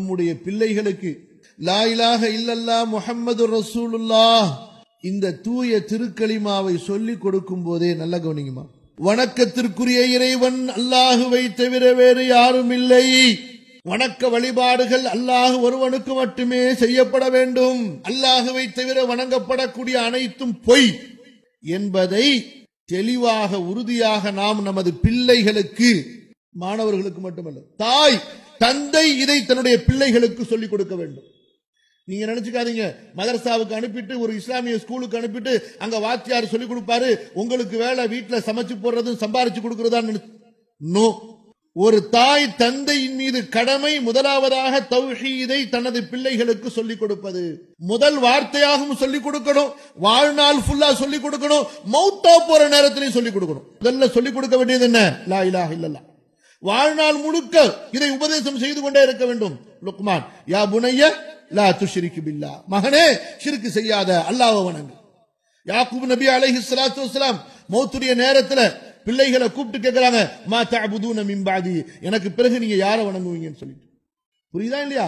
நம்முடைய பிள்ளைகளுக்கு லாயிலாக இல்லல்லா முஹம்மது ரசூலுல்லா இந்த தூய திருக்களிமாவை சொல்லிக் கொடுக்கும் போதே நல்ல கவனிங்கம்மா வணக்கத்திற்குரிய இறைவன் அல்லாஹுவை தவிர வேறு யாரும் இல்லை. வணக்க வழிபாடுகள் அல்லாஹ் ஒருவனுக்கு மட்டுமே செய்யப்பட வேண்டும். அல்லாஹுவை தவிர வணங்கப்படக்கூடிய அனைத்தும் பொய் என்பதை தெளிவாக உறுதியாக நாம் நமது பிள்ளைகளுக்கு மாணவர்களுக்கு மட்டுமல்ல தாய் தந்தை இதை தன்னுடைய பிள்ளைகளுக்கு சொல்லிக் கொடுக்க வேண்டும். நீங்க நினைச்சுக்காதீங்க. மதரசாவுக்கு அனுப்பிட்டு ஒரு இஸ்லாமிய ஸ்கூலுக்கு அனுப்பிட்டு அங்க வாத்தியார் சொல்லிக் கொடுப்பாரு. உங்களுக்கு வேலை வீட்டுல சமைச்சு போடுறதும் சம்பாரிச்சு கொடுக்கறதான்னு நோ. ஒரு தாய் தந்தையின் மீது கடமை முதலாவதாக தௌஹீதை தனது பிள்ளைகளுக்கு சொல்லிக் கொடுப்பது. முதல் வார்த்தையாகவும் சொல்லிக் கொடுக்கணும். வாழ்நாள் ஃபுல்லா சொல்லிக் கொடுக்கணும். மௌத்தா போற நேரத்திலையும் சொல்லிக் கொடுக்கணும். முதல்ல சொல்லிக் கொடுக்க வேண்டியது என்ன? லா இலாஹ இல்லல்லா வாழ்நாள் முழுக்க இதை உபதேசம் செய்து கொண்டே இருக்க வேண்டும். லுக்மான் யா புனைய லா துஷிரிக்கு பில்லா. மகனே சிறுக்கு செய்யாத அல்லாஹ்வை வணங்கு. யாக்கூப் நபி அலைஹி சலாத்து வஸலாம் மௌத்துடைய நேரத்துல பிள்ளைகளை கூப்பிட்டு கேட்கிறாங்க மா தஅபுதூன மிம்பாதி எனக்கு பிறகு நீங்க யாரை வணங்குவீங்கன்னு சொல்லிட்டு. புரியுதா இல்லையா?